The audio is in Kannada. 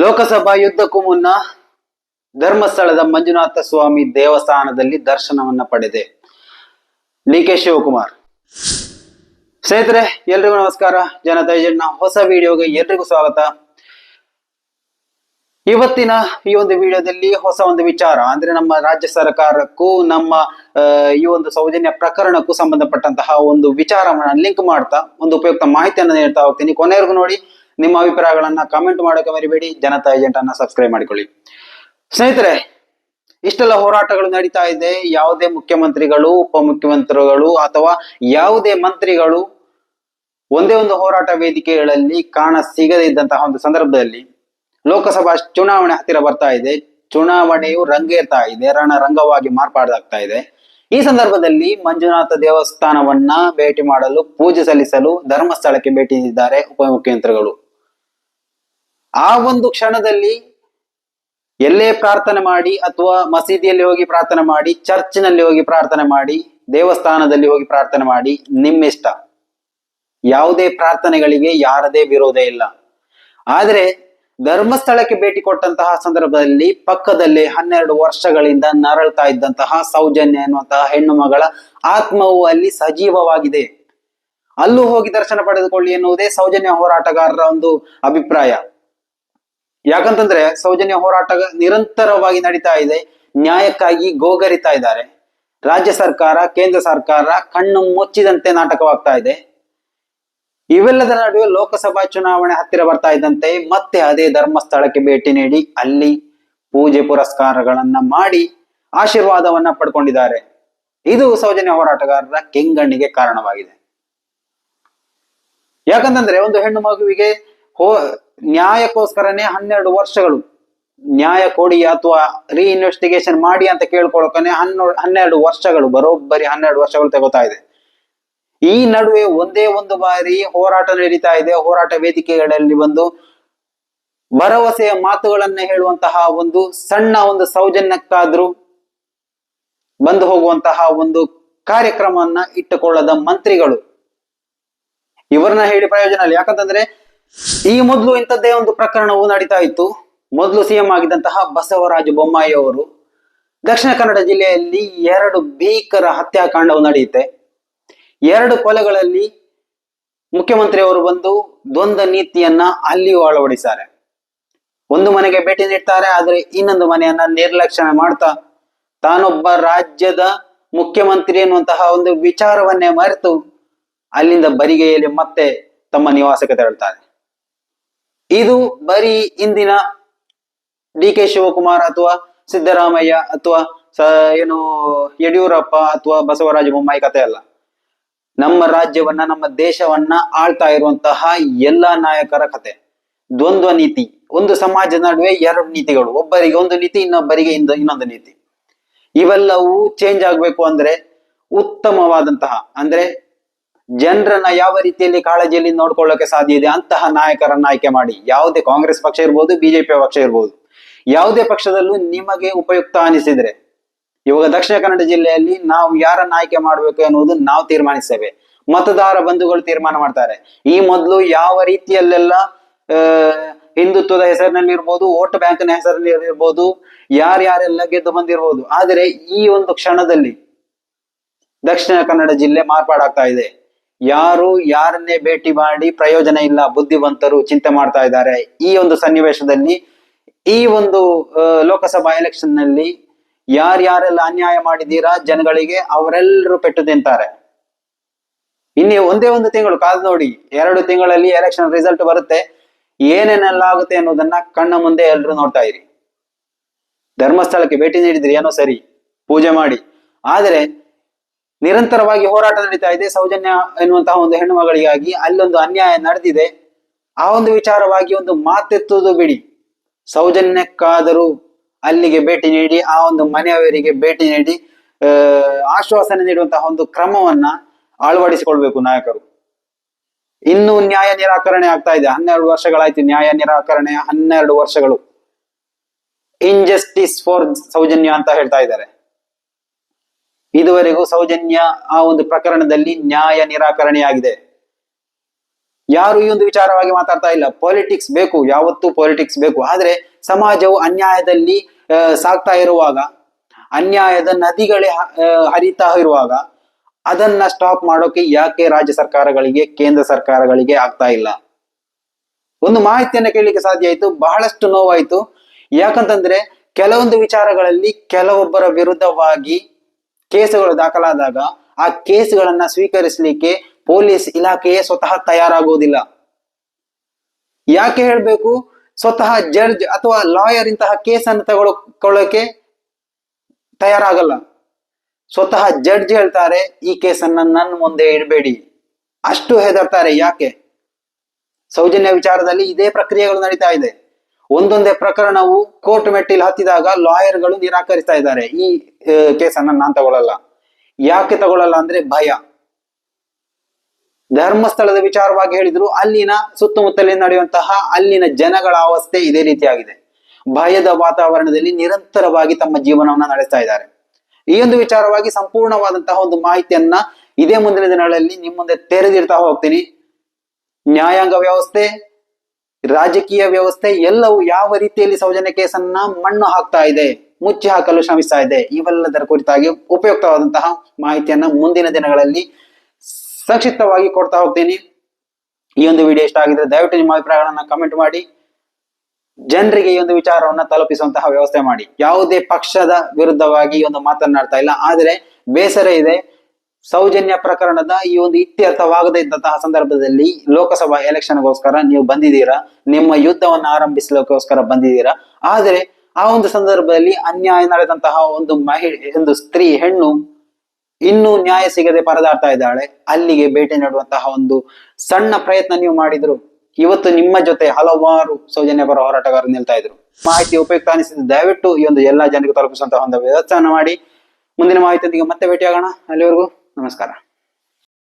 ಲೋಕಸಭಾ ಯುದ್ಧಕ್ಕೂ ಮುನ್ನ ಧರ್ಮಸ್ಥಳದ ಮಂಜುನಾಥ ಸ್ವಾಮಿ ದೇವಸ್ಥಾನದಲ್ಲಿ ದರ್ಶನವನ್ನ ಪಡೆದೆ. D K Shivakumar. ಸ್ನೇಹಿತರೆ, ಎಲ್ರಿಗೂ ನಮಸ್ಕಾರ. ಜನತಾ ಏಜೆಂಟ್ನ ಹೊಸ ವಿಡಿಯೋಗೆ ಎಲ್ರಿಗೂ ಸ್ವಾಗತ. ಇವತ್ತಿನ ಈ ಒಂದು ವಿಡಿಯೋದಲ್ಲಿ ಹೊಸ ಒಂದು ವಿಚಾರ, ಅಂದ್ರೆ ನಮ್ಮ ರಾಜ್ಯ ಸರ್ಕಾರಕ್ಕೂ, ನಮ್ಮ ಈ ಒಂದು ಸೌಜನ್ಯ ಪ್ರಕರಣಕ್ಕೂ ಸಂಬಂಧಪಟ್ಟಂತಹ ಒಂದು ವಿಚಾರವನ್ನ ಲಿಂಕ್ ಮಾಡ್ತಾ, ಒಂದು ಉಪಯುಕ್ತ ಮಾಹಿತಿಯನ್ನು ನೀಡ್ತಾ ಹೋಗ್ತೀನಿ. ಕೊನೆಯವರೆಗೂ ನೋಡಿ ನಿಮ್ಮ ಅಭಿಪ್ರಾಯಗಳನ್ನ ಕಾಮೆಂಟ್ ಮಾಡೋಕೆ ಮರಿಬೇಡಿ. ಜನತಾ ಏಜೆಂಟ್ ಅನ್ನ ಸಬ್ಸ್ಕ್ರೈಬ್ ಮಾಡಿಕೊಳ್ಳಿ. ಸ್ನೇಹಿತರೆ, ಇಷ್ಟೆಲ್ಲ ಹೋರಾಟಗಳು ನಡೀತಾ ಇದೆ. ಯಾವುದೇ ಮುಖ್ಯಮಂತ್ರಿಗಳು, ಉಪಮುಖ್ಯಮಂತ್ರಿಗಳು ಅಥವಾ ಯಾವುದೇ ಮಂತ್ರಿಗಳು ಒಂದೇ ಒಂದು ಹೋರಾಟ ವೇದಿಕೆಗಳಲ್ಲಿ ಕಾಣ ಸಿಗದೇ ಇದ್ದಂತಹ ಒಂದು ಸಂದರ್ಭದಲ್ಲಿ ಲೋಕಸಭಾ ಚುನಾವಣೆ ಹತ್ತಿರ ಬರ್ತಾ ಇದೆ. ಚುನಾವಣೆಯು ರಂಗೇರ್ತಾ ಇದೆ. ರಣರಂಗವಾಗಿ ಮಾರ್ಪಾಡಾಗ್ತಾ ಇದೆ. ಈ ಸಂದರ್ಭದಲ್ಲಿ ಮಂಜುನಾಥ ದೇವಸ್ಥಾನವನ್ನ ಭೇಟಿ ಮಾಡಲು, ಪೂಜೆ ಸಲ್ಲಿಸಲು ಧರ್ಮಸ್ಥಳಕ್ಕೆ ಭೇಟಿ ನೀಡಿದ್ದಾರೆ ಉಪಮುಖ್ಯಮಂತ್ರಿಗಳು. ಆ ಒಂದು ಕ್ಷಣದಲ್ಲಿ ಎಲ್ಲೇ ಪ್ರಾರ್ಥನೆ ಮಾಡಿ ಅಥವಾ ಮಸೀದಿಯಲ್ಲಿ ಹೋಗಿ ಪ್ರಾರ್ಥನೆ ಮಾಡಿ, ಚರ್ಚ್ನಲ್ಲಿ ಹೋಗಿ ಪ್ರಾರ್ಥನೆ ಮಾಡಿ, ದೇವಸ್ಥಾನದಲ್ಲಿ ಹೋಗಿ ಪ್ರಾರ್ಥನೆ ಮಾಡಿ ನಿಮ್ಮಿಷ್ಟ. ಯಾವುದೇ ಪ್ರಾರ್ಥನೆಗಳಿಗೆ ಯಾರದೇ ವಿರೋಧ ಇಲ್ಲ. ಆದ್ರೆ ಧರ್ಮಸ್ಥಳಕ್ಕೆ ಭೇಟಿ ಕೊಟ್ಟಂತಹ ಸಂದರ್ಭದಲ್ಲಿ ಪಕ್ಕದಲ್ಲಿ ಹನ್ನೆರಡು ವರ್ಷಗಳಿಂದ ನರಳ್ತಾ ಇದ್ದಂತಹ ಸೌಜನ್ಯ ಎನ್ನುವಂತಹ ಹೆಣ್ಣು ಮಗಳ ಆತ್ಮವು ಅಲ್ಲಿ ಸಜೀವವಾಗಿದೆ. ಅಲ್ಲೂ ಹೋಗಿ ದರ್ಶನ ಪಡೆದುಕೊಳ್ಳಿ ಎನ್ನುವುದೇ ಸೌಜನ್ಯ ಹೋರಾಟಗಾರರ ಒಂದು ಅಭಿಪ್ರಾಯ. ಯಾಕಂತಂದ್ರೆ ಸೌಜನ್ಯ ಹೋರಾಟ ನಿರಂತರವಾಗಿ ನಡೀತಾ ಇದೆ, ನ್ಯಾಯಕ್ಕಾಗಿ ಗೋಗರಿತಾ ಇದ್ದಾರೆ. ರಾಜ್ಯ ಸರ್ಕಾರ, ಕೇಂದ್ರ ಸರ್ಕಾರ ಕಣ್ಣು ಮುಚ್ಚಿದಂತೆ ನಾಟಕವಾಗ್ತಾ ಇದೆ. ಇವೆಲ್ಲದರ ನಡುವೆ ಲೋಕಸಭಾ ಚುನಾವಣೆ ಹತ್ತಿರ ಬರ್ತಾ ಇದ್ದಂತೆ ಮತ್ತೆ ಅದೇ ಧರ್ಮಸ್ಥಳಕ್ಕೆ ಭೇಟಿ ನೀಡಿ ಅಲ್ಲಿ ಪೂಜೆ ಪುರಸ್ಕಾರಗಳನ್ನ ಮಾಡಿ ಆಶೀರ್ವಾದವನ್ನ ಪಡ್ಕೊಂಡಿದ್ದಾರೆ. ಇದು ಸೌಜನ್ಯ ಹೋರಾಟಗಾರರ ಕೆಂಗಣ್ಣಿಗೆ ಕಾರಣವಾಗಿದೆ. ಯಾಕಂತಂದ್ರೆ ಒಂದು ಹೆಣ್ಣು ಮಗುವಿಗೆ ಹೋ ನ್ಯಾಯಕ್ಕೋಸ್ಕರನೇ ಹನ್ನೆರಡು ವರ್ಷಗಳು. ನ್ಯಾಯ ಕೊಡಿ ಅಥವಾ ರೀಇನ್ವೆಸ್ಟಿಗೇಷನ್ ಮಾಡಿ ಅಂತ ಕೇಳ್ಕೊಳಕನೆ ಹನ್ನೆರಡು ಹನ್ನೆರಡು ವರ್ಷಗಳು, ಬರೋಬ್ಬರಿ ಹನ್ನೆರಡು ವರ್ಷಗಳು ತಗೋತಾ ಇದೆ. ಈ ನಡುವೆ ಒಂದೇ ಒಂದು ಬಾರಿ ಹೋರಾಟ ನಡೀತಾ ಇದೆ. ಹೋರಾಟ ವೇದಿಕೆಗಳಲ್ಲಿ ಬಂದು ಭರವಸೆಯ ಮಾತುಗಳನ್ನ ಹೇಳುವಂತಹ ಒಂದು ಸಣ್ಣ ಒಂದು ಸೌಜನ್ಯಕ್ಕಾದ್ರೂ ಬಂದು ಹೋಗುವಂತಹ ಒಂದು ಕಾರ್ಯಕ್ರಮವನ್ನ ಇಟ್ಟುಕೊಳ್ಳದ ಮಂತ್ರಿಗಳು. ಇವರನ್ನ ಹೇಳಿ ಪ್ರಯೋಜನ ಇಲ್ಲ. ಯಾಕಂತಂದ್ರೆ ಈ ಮೊದಲು ಇಂಥದ್ದೇ ಒಂದು ಪ್ರಕರಣವು ನಡೀತಾ ಇತ್ತು ಮೊದಲು ಸಿಎಂ ಆಗಿದ್ದಂತಹ ಬಸವರಾಜ ಬೊಮ್ಮಾಯಿ ಅವರು ದಕ್ಷಿಣ ಕನ್ನಡ ಜಿಲ್ಲೆಯಲ್ಲಿ ಎರಡು ಭೀಕರ ಹತ್ಯಾಕಾಂಡವು ನಡೆಯುತ್ತೆ. ಎರಡು ಕೊಲೆಗಳಲ್ಲಿ ಮುಖ್ಯಮಂತ್ರಿಯವರು ಬಂದು ದ್ವಂದ್ವ ನೀತಿಯನ್ನ ಅಲ್ಲಿಯೂ ಅಳವಡಿಸ್ತಾರೆ ಒಂದು ಮನೆಗೆ ಭೇಟಿ ನೀಡ್ತಾರೆ, ಆದ್ರೆ ಇನ್ನೊಂದು ಮನೆಯನ್ನ ನಿರ್ಲಕ್ಷಣೆ ಮಾಡ್ತಾ ತಾನೊಬ್ಬ ರಾಜ್ಯದ ಮುಖ್ಯಮಂತ್ರಿ ಎನ್ನುವಂತಹ ಒಂದು ವಿಚಾರವನ್ನೇ ಮರೆತು ಅಲ್ಲಿಂದ ಬರಿಗೆಯಲ್ಲಿ ಮತ್ತೆ ತಮ್ಮ ನಿವಾಸಕ್ಕೆ ತೆರಳುತ್ತಾರೆ. ಇದು ಬರೀ ಇಂದಿನ ಡಿ ಕೆ ಶಿವಕುಮಾರ್ ಅಥವಾ ಸಿದ್ದರಾಮಯ್ಯ ಅಥವಾ ಏನು ಯಡಿಯೂರಪ್ಪ ಅಥವಾ ಬಸವರಾಜ ಬೊಮ್ಮಾಯಿ ಕಥೆ ಅಲ್ಲ. ನಮ್ಮ ರಾಜ್ಯವನ್ನ, ನಮ್ಮ ದೇಶವನ್ನ ಆಳ್ತಾ ಇರುವಂತಹ ಎಲ್ಲಾ ನಾಯಕರ ಕತೆ ದ್ವಂದ್ವ ನೀತಿ, ಒಂದು ಸಮಾಜದ ನಡುವೆ ಎರಡು ನೀತಿಗಳು, ಒಬ್ಬರಿಗೆ ಒಂದು ನೀತಿ, ಇನ್ನೊಬ್ಬರಿಗೆ ಇಂದ, ಇನ್ನೊಂದು ನೀತಿ. ಇವೆಲ್ಲವೂ ಚೇಂಜ್ ಆಗ್ಬೇಕು ಅಂದ್ರೆ ಉತ್ತಮವಾದಂತಹ, ಅಂದ್ರೆ ಜನರನ್ನ ಯಾವ ರೀತಿಯಲ್ಲಿ ಕಾಳಜಿಯಲ್ಲಿ ನೋಡ್ಕೊಳ್ಳೋಕೆ ಸಾಧ್ಯ ಇದೆ ಅಂತಹ ನಾಯಕರನ್ನ ಆಯ್ಕೆ ಮಾಡಿ. ಯಾವುದೇ ಕಾಂಗ್ರೆಸ್ ಪಕ್ಷ ಇರ್ಬೋದು ಬಿಜೆಪಿ ಪಕ್ಷ ಇರ್ಬೋದು. ಯಾವುದೇ ಪಕ್ಷದಲ್ಲೂ ನಿಮಗೆ ಉಪಯುಕ್ತ ಅನಿಸಿದ್ರೆ, ಇವಾಗ ದಕ್ಷಿಣ ಕನ್ನಡ ಜಿಲ್ಲೆಯಲ್ಲಿ ನಾವು ಯಾರನ್ನ ಆಯ್ಕೆ ಮಾಡಬೇಕು ಎನ್ನುವುದು ನಾವು ತೀರ್ಮಾನಿಸ್ತೇವೆ. ಮತದಾರ ಬಂಧುಗಳು ತೀರ್ಮಾನ ಮಾಡ್ತಾರೆ. ಈ ಮೊದಲು ಯಾವ ರೀತಿಯಲ್ಲೆಲ್ಲ ಹಿಂದುತ್ವದ ಹೆಸರಿನಲ್ಲಿ ಇರ್ಬೋದು ವೋಟ್ ಬ್ಯಾಂಕ್ನ ಹೆಸರಲ್ಲಿ ಇರ್ಬೋದು ಯಾರ್ಯಾರೆಲ್ಲ ಗೆದ್ದು ಬಂದಿರ್ಬೋದು. ಆದರೆ ಈ ಒಂದು ಕ್ಷಣದಲ್ಲಿ ದಕ್ಷಿಣ ಕನ್ನಡ ಜಿಲ್ಲೆ ಮಾರ್ಪಾಡಾಗ್ತಾ ಇದೆ. ಯಾರು ಯಾರನ್ನೇ ಭೇಟಿ ಮಾಡಿ ಪ್ರಯೋಜನ ಇಲ್ಲ, ಬುದ್ಧಿವಂತರು ಚಿಂತೆ ಮಾಡ್ತಾ ಇದ್ದಾರೆ ಈ ಒಂದು ಸನ್ನಿವೇಶದಲ್ಲಿ, ಈ ಒಂದು ಲೋಕಸಭಾ ಎಲೆಕ್ಷನ್ನಲ್ಲಿ ಯಾರ್ಯಾರೆಲ್ಲ ಅನ್ಯಾಯ ಮಾಡಿದೀರಾ ಜನಗಳಿಗೆ ಅವರೆಲ್ಲರೂ ಪೆಟ್ಟು ತಿಂತಾರೆ. ಇನ್ನೇ ಒಂದೇ ಒಂದು ತಿಂಗಳು, ಕಾದು ನೋಡಿ, ಎರಡು ತಿಂಗಳಲ್ಲಿ ಎಲೆಕ್ಷನ್ ರಿಸಲ್ಟ್ ಬರುತ್ತೆ. ಏನೇನೆಲ್ಲ ಆಗುತ್ತೆ ಅನ್ನೋದನ್ನ ಕಣ್ಣ ಮುಂದೆ ಎಲ್ಲರೂ ನೋಡ್ತಾ ಇರಿ. ಧರ್ಮಸ್ಥಳಕ್ಕೆ ಭೇಟಿ ನೀಡಿದ್ರಿ, ಏನೋ ಸರಿ, ಪೂಜೆ ಮಾಡಿ. ಆದರೆ ನಿರಂತರವಾಗಿ ಹೋರಾಟ ನಡೀತಾ ಇದೆ. ಸೌಜನ್ಯ ಎನ್ನುವಂತಹ ಒಂದು ಹೆಣ್ಣು ಮಗಳಿಗಾಗಿ ಅಲ್ಲೊಂದು ಅನ್ಯಾಯ ನಡೆದಿದೆ. ಆ ಒಂದು ವಿಚಾರವಾಗಿ ಒಂದು ಮಾತೆತ್ತುವುದು ಬಿಡಿ. ಸೌಜನ್ಯಕ್ಕಾದರೂ ಅಲ್ಲಿಗೆ ಭೇಟಿ ನೀಡಿ, ಆ ಒಂದು ಮನೆಯವರಿಗೆ ಭೇಟಿ ನೀಡಿ ಆಶ್ವಾಸನೆ ನೀಡುವಂತಹ ಒಂದು ಕ್ರಮವನ್ನ ಅಳವಡಿಸಿಕೊಳ್ಬೇಕು ನಾಯಕರು. ಇನ್ನು ನ್ಯಾಯ ನಿರಾಕರಣೆ ಆಗ್ತಾ ಇದೆ. ಹನ್ನೆರಡು ವರ್ಷಗಳಾಯ್ತು ನ್ಯಾಯ ನಿರಾಕರಣೆ, ಹನ್ನೆರಡು ವರ್ಷಗಳು. ಇನ್ಜಸ್ಟಿಸ್ ಫಾರ್ ಸೌಜನ್ಯ ಅಂತ ಹೇಳ್ತಾ ಇದ್ದಾರೆ. ಇದುವರೆಗೂ ಸೌಜನ್ಯ ಆ ಒಂದು ಪ್ರಕರಣದಲ್ಲಿ ನ್ಯಾಯ ನಿರಾಕರಣೆಯಾಗಿದೆ. ಯಾರು ಈ ಒಂದು ವಿಚಾರವಾಗಿ ಮಾತಾಡ್ತಾ ಇಲ್ಲ. ಪಾಲಿಟಿಕ್ಸ್ ಬೇಕು, ಯಾವತ್ತೂ ಪಾಲಿಟಿಕ್ಸ್ ಬೇಕು. ಆದ್ರೆ ಸಮಾಜವು ಅನ್ಯಾಯದಲ್ಲಿ ಸಾಗ್ತಾ ಇರುವಾಗ, ಅನ್ಯಾಯದ ನದಿಗಳೇ ಹರಿತಾ ಇರುವಾಗ ಅದನ್ನ ಸ್ಟಾಪ್ ಮಾಡೋಕೆ ಯಾಕೆ ರಾಜ್ಯ ಸರ್ಕಾರಗಳಿಗೆ, ಕೇಂದ್ರ ಸರ್ಕಾರಗಳಿಗೆ ಆಗ್ತಾ ಇಲ್ಲ? ಒಂದು ಮಾಹಿತಿಯನ್ನ ಕೇಳಲಿಕ್ಕೆ ಸಾಧ್ಯ ಆಯ್ತು, ಬಹಳಷ್ಟು ನೋವಾಯ್ತು. ಯಾಕಂತಂದ್ರೆ ಕೆಲವೊಂದು ವಿಚಾರಗಳಲ್ಲಿ ಕೆಲವೊಬ್ಬರ ವಿರುದ್ಧವಾಗಿ ಕೇಸುಗಳು ದಾಖಲಾದಾಗ ಆ ಕೇಸುಗಳನ್ನ ಸ್ವೀಕರಿಸಲಿಕ್ಕೆ ಪೊಲೀಸ್ ಇಲಾಖೆಯೇ ಸ್ವತಃ ತಯಾರಾಗುವುದಿಲ್ಲ. ಯಾಕೆ ಹೇಳ್ಬೇಕು? ಸ್ವತಃ ಜಡ್ಜ್ ಅಥವಾ ಲಾಯರ್ ಇಂತಹ ಕೇಸನ್ನು ತಗೊಳ್ಕೊಳ್ಳೋಕೆ ತಯಾರಾಗಲ್ಲ. ಸ್ವತಃ ಜಡ್ಜ್ ಹೇಳ್ತಾರೆ, ಈ ಕೇಸನ್ನ ನನ್ನ ಮುಂದೆ ಇಡಬೇಡಿ. ಅಷ್ಟು ಹೆದರ್ತಾರೆ. ಯಾಕೆ? ಸೌಜನ್ಯ ವಿಚಾರದಲ್ಲಿ ಇದೇ ಪ್ರಕ್ರಿಯೆಗಳು ನಡೀತಾ ಇದೆ. ಒಂದೊಂದೇ ಪ್ರಕರಣವು ಕೋರ್ಟ್ ಮೆಟ್ಟಿಲು ಹತ್ತಿದಾಗ ಲಾಯರ್ಗಳು ನಿರಾಕರಿಸ್ತಾ ಇದ್ದಾರೆ. ಈ ಕೇಸನ್ನ ನಾನ್ ತಗೊಳ್ಳಲ್ಲ ಯಾಕೆ ತಗೊಳ್ಳಲ್ಲ ಅಂದ್ರೆ ಭಯ. ಧರ್ಮಸ್ಥಳದ ವಿಚಾರವಾಗಿ ಹೇಳಿದ್ರು, ಅಲ್ಲಿನ ಸುತ್ತಮುತ್ತಲಿನ ನಡೆಯುವಂತಹ ಅಲ್ಲಿನ ಜನಗಳ ಅವಸ್ಥೆ ಇದೇ ರೀತಿಯಾಗಿದೆ. ಭಯದ ವಾತಾವರಣದಲ್ಲಿ ನಿರಂತರವಾಗಿ ತಮ್ಮ ಜೀವನವನ್ನ ನಡೆಸ್ತಾ ಇದ್ದಾರೆ. ಈ ಒಂದು ವಿಚಾರವಾಗಿ ಸಂಪೂರ್ಣವಾದಂತಹ ಒಂದು ಮಾಹಿತಿಯನ್ನ ಇದೇ ಮುಂದಿನ ದಿನಗಳಲ್ಲಿ ನಿಮ್ಮ ಮುಂದೆ ತೆರೆದಿಡ್ತಾ ಹೋಗ್ತೀನಿ. ನ್ಯಾಯಾಂಗ ವ್ಯವಸ್ಥೆ, ರಾಜಕೀಯ ವ್ಯವಸ್ಥೆ ಎಲ್ಲವೂ ಯಾವ ರೀತಿಯಲ್ಲಿ ಸೌಜನ್ಯ ಕೇಸನ್ನ ಮಣ್ಣು ಹಾಕ್ತಾ ಇದೆ? ಮುಚ್ಚಿ ಹಾಕಲು ಶ್ರಮಿಸ್ತಾ ಇದೆ. ಇವೆಲ್ಲದರ ಕುರಿತಾಗಿ ಉಪಯುಕ್ತವಾದಂತಹ ಮಾಹಿತಿಯನ್ನ ಮುಂದಿನ ದಿನಗಳಲ್ಲಿ ಸಂಕ್ಷಿಪ್ತವಾಗಿ ಕೊಡ್ತಾ ಹೋಗ್ತೀನಿ. ಈ ಒಂದು ವಿಡಿಯೋ ಇಷ್ಟ ಆಗಿದ್ರೆ ದಯವಿಟ್ಟು ನಿಮ್ಮ ಅಭಿಪ್ರಾಯಗಳನ್ನ ಕಮೆಂಟ್ ಮಾಡಿ. ಜನರಿಗೆ ಈ ಒಂದು ವಿಚಾರವನ್ನ ತಲುಪಿಸುವಂತಹ ವ್ಯವಸ್ಥೆ ಮಾಡಿ. ಯಾವುದೇ ಪಕ್ಷದ ವಿರುದ್ಧವಾಗಿ ಈ ಒಂದು ಮಾತನಾಡ್ತಾ ಇಲ್ಲ. ಆದರೆ ಬೇಸರ ಇದೆ. ಸೌಜನ್ಯ ಪ್ರಕರಣದ ಈ ಒಂದು ಇತ್ಯರ್ಥವಾಗದೇ ಇದ್ದಂತಹ ಸಂದರ್ಭದಲ್ಲಿ ಲೋಕಸಭಾ ಎಲೆಕ್ಷನ್ಗೋಸ್ಕರ ನೀವು ಬಂದಿದ್ದೀರಾ? ನಿಮ್ಮ ಯುದ್ಧವನ್ನು ಆರಂಭಿಸಲಿಕ್ಕೋಸ್ಕರ ಬಂದಿದ್ದೀರಾ? ಆದರೆ ಆ ಒಂದು ಸಂದರ್ಭದಲ್ಲಿ ಅನ್ಯಾಯ ನಡೆದಂತಹ ಒಂದು ಮಹಿಳೆ, ಒಂದು ಸ್ತ್ರೀ ಹೆಣ್ಣು ಇನ್ನೂ ನ್ಯಾಯ ಸಿಗದೆ ಪರದಾಡ್ತಾ ಇದ್ದಾಳೆ. ಅಲ್ಲಿಗೆ ಭೇಟಿ ನೀಡುವಂತಹ ಒಂದು ಸಣ್ಣ ಪ್ರಯತ್ನ ನೀವು ಮಾಡಿದ್ರು. ಇವತ್ತು ನಿಮ್ಮ ಜೊತೆ ಹಲವಾರು ಸೌಜನ್ಯ ಪರ ಹೋರಾಟಗಾರರು ನಿಲ್ತಾ ಇದ್ರು. ಮಾಹಿತಿ ಉಪಯುಕ್ತ ಅನಿಸಿದ್ದು ದಯವಿಟ್ಟು ಈ ಒಂದು ಎಲ್ಲಾ ಜನರಿಗೆ ತಲುಪಿಸುವಂತಹ ಒಂದು ವ್ಯವಸ್ಥೆಯನ್ನು ಮಾಡಿ. ಮುಂದಿನ ಮಾಹಿತಿಯೊಂದಿಗೆ ಮತ್ತೆ ಭೇಟಿಯಾಗೋಣ. ಅಲ್ಲಿವರೆಗೂ ನಮಸ್ಕಾರ.